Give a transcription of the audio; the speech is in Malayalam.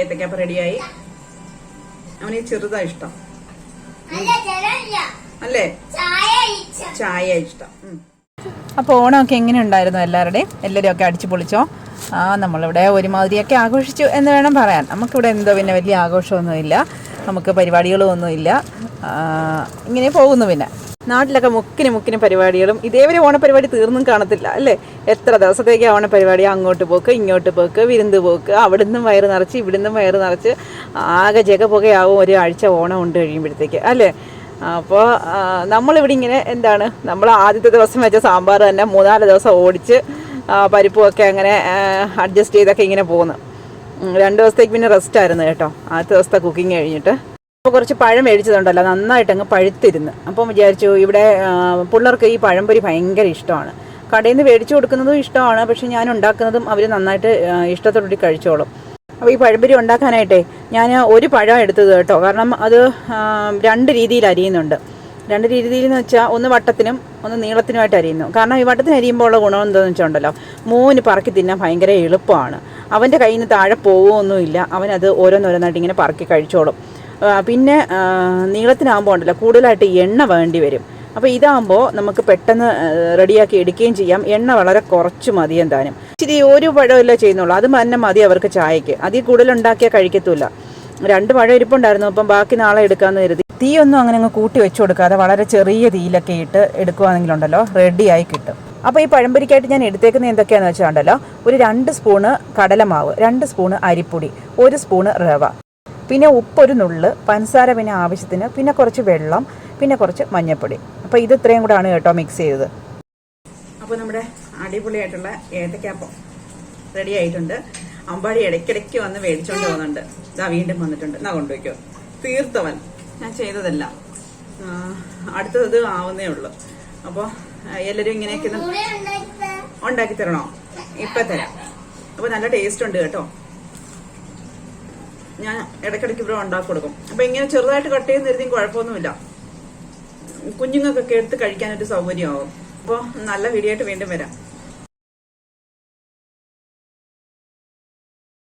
ഏത്തക്കപ്പം റെഡിയായി. അവന് ഈ ചെറുതാ ഇഷ്ടം. അല്ല ചായ ഇഷ്ടം. അപ്പൊ അപ്പോൾ ഓണമൊക്കെ എങ്ങനെ ഉണ്ടായിരുന്നു എല്ലാവരുടെയും? എല്ലാവരും ഒക്കെ അടിച്ചു പൊളിച്ചോ ആ നമ്മളിവിടെ ഒരുമാതിരിയൊക്കെ ആഘോഷിച്ചു എന്ന് വേണം പറയാൻ. നമുക്കിവിടെ എന്തോ പിന്നെ വലിയ ആഘോഷമൊന്നുമില്ല. നമുക്ക് പരിപാടികളൊന്നുമില്ല. ഇങ്ങനെ പോകുന്നു പിന്നെ. നാട്ടിലൊക്കെ മുക്കിന് മുക്കിന് പരിപാടികളും ഇതേവരെ ഓണപരിപാടി തീർന്നും കാണത്തില്ല അല്ലേ? എത്ര ദിവസത്തേക്ക് ഓണപരിപാടി? അങ്ങോട്ട് പോക്ക് ഇങ്ങോട്ട് പോക്ക് വിരുന്ന് പോക്ക് അവിടുന്നും വയറ് നിറച്ച് ഇവിടുന്നും വയറ് നിറച്ച് ആകെ ജക പുകയാവും ഒരു ആഴ്ച ഓണം ഉണ്ട് കഴിയുമ്പോഴത്തേക്ക് അല്ലേ? അപ്പോൾ നമ്മളിവിടെ ഇങ്ങനെ എന്താണ് നമ്മൾ ആദ്യത്തെ ദിവസം വെച്ച സാമ്പാർ തന്നെ മൂന്നാൽ ദിവസം ഓടിച്ച് പരിപ്പുമൊക്കെ അങ്ങനെ അഡ്ജസ്റ്റ് ചെയ്തൊക്കെ ഇങ്ങനെ പോകുന്നു രണ്ട് ദിവസത്തേക്ക് പിന്നെ റെസ്റ്റ് ആയിരുന്നു കേട്ടോ. ആദ്യത്തെ ദിവസത്തെ കുക്കിംഗ് കഴിഞ്ഞിട്ട്. അപ്പോൾ കുറച്ച് പഴം മേടിച്ചതുണ്ടല്ലോ നന്നായിട്ട് അങ്ങ് പഴുത്തിരുന്ന്. അപ്പം വിചാരിച്ചു ഇവിടെ പിള്ളേർക്ക് ഈ പഴംപൊരി ഭയങ്കര ഇഷ്ടമാണ്. കടയിൽ നിന്ന് മേടിച്ചു കൊടുക്കുന്നതും ഇഷ്ടമാണ് പക്ഷെ ഞാൻ ഉണ്ടാക്കുന്നതും അവർ നന്നായിട്ട് ഇഷ്ടത്തോടുകൂടി കഴിച്ചോളും. അപ്പോൾ ഈ പഴംപൊരി ഉണ്ടാക്കാനായിട്ടേ ഞാൻ ഒരു പഴം എടുത്തത് കേട്ടോ. കാരണം അത് രണ്ട് രീതിയിൽ അരിയുന്നുണ്ട്. രണ്ട് രീതിയിൽ എന്ന് വെച്ചാൽ ഒന്ന് വട്ടത്തിനും ഒന്ന് നീളത്തിനുമായിട്ട് അരിയുന്നു. കാരണം ഈ വട്ടത്തിന് അരിയുമ്പോൾ ഉള്ള ഗുണം എന്താണെന്ന് വെച്ചാൽ ഉണ്ടല്ലോ മൂന്ന് പറക്കി തിന്നാൻ ഭയങ്കര എളുപ്പമാണ്. അവന്റെ കയ്യിൽ നിന്ന് താഴെ പോവുമൊന്നുമില്ല അവനത് ഓരോന്നോരോന്നായിട്ട് ഇങ്ങനെ പറക്കി കഴിച്ചോളും. പിന്നെ നീളത്തിനാകുമ്പോൾ ഉണ്ടല്ലോ കൂടുതലായിട്ട് എണ്ണ വേണ്ടി വരും. അപ്പോൾ ഇതാകുമ്പോൾ നമുക്ക് പെട്ടെന്ന് റെഡിയാക്കി എടുക്കുകയും ചെയ്യാം. എണ്ണ വളരെ കുറച്ച് മതി എന്താനും ഇച്ചിരി ഒരു പഴമല്ലേ ചെയ്യുന്നുള്ളൂ. അത് തന്നെ മതി അവർക്ക് ചായക്ക് അതിൽ കൂടുതൽ ഉണ്ടാക്കിയാൽ കഴിക്കത്തുമില്ല രണ്ട് പഴം ഇരിപ്പുണ്ടായിരുന്നു. അപ്പം ബാക്കി നാളെ എടുക്കാമെന്ന് കരുതി. തീയൊന്നും അങ്ങനെ അങ്ങ് കൂട്ടി വെച്ച് കൊടുക്കാതെ വളരെ ചെറിയ തീയിലൊക്കെ ഇട്ട് എടുക്കുകയാണെങ്കിലുണ്ടല്ലോ റെഡിയായി കിട്ടും. അപ്പോൾ ഈ പഴംപൊരിക്കായിട്ട് ഞാൻ എടുത്തേക്കുന്നത് എന്തൊക്കെയാണെന്ന് വെച്ചാൽ ഉണ്ടല്ലോ ഒരു രണ്ട് സ്പൂണ് കടലമാവ് രണ്ട് സ്പൂണ് അരിപ്പൊടി ഒരു സ്പൂണ് റവ. പിന്നെ ഉപ്പൊരു നുള്ള് പഞ്ചസാര പിന്നെ ആവശ്യത്തിന് പിന്നെ കുറച്ച് വെള്ളം പിന്നെ കുറച്ച് മഞ്ഞൾപ്പൊടി അപ്പോൾ ഇത് ഇത്രയും കൂടാണ് കേട്ടോ മിക്സ് ചെയ്തത്. അപ്പോൾ നമ്മുടെ അടിപൊളിയായിട്ടുള്ള ഏത്തക്കാപ്പം റെഡി ആയിട്ടുണ്ട്. അമ്പാടി ഇടയ്ക്കിടയ്ക്ക് വന്ന് മേടിച്ചോണ്ട് പോകുന്നുണ്ട്. ഇതാ വീണ്ടും വന്നിട്ടുണ്ട്. എന്നാ കൊണ്ടുവയ്ക്കോ തീർത്തവൻ ഞാൻ ചെയ്തതല്ല. അടുത്തത് ആവുന്നേ ഉള്ളൂ. അപ്പോൾ എല്ലാവരും ഇങ്ങനെയൊക്കെ ഉണ്ടാക്കി തരണോ? ഇപ്പൊ തരാം. അപ്പോൾ നല്ല ടേസ്റ്റ് ഉണ്ട് കേട്ടോ. ഞാൻ ഇടയ്ക്കിടയ്ക്ക് ഇവിടെ ഉണ്ടാക്കി കൊടുക്കും. അപ്പൊ ഇങ്ങനെ ചെറുതായിട്ട് കട്ട് ചെയ്ത് നിർത്തിയും കുഴപ്പമൊന്നുമില്ല. കുഞ്ഞുങ്ങൾക്കൊക്കെ എടുത്ത് കഴിക്കാനൊരു സൗകര്യമാവും. അപ്പോൾ നല്ല വീഡിയോ ആയിട്ട് വീണ്ടും വരാം.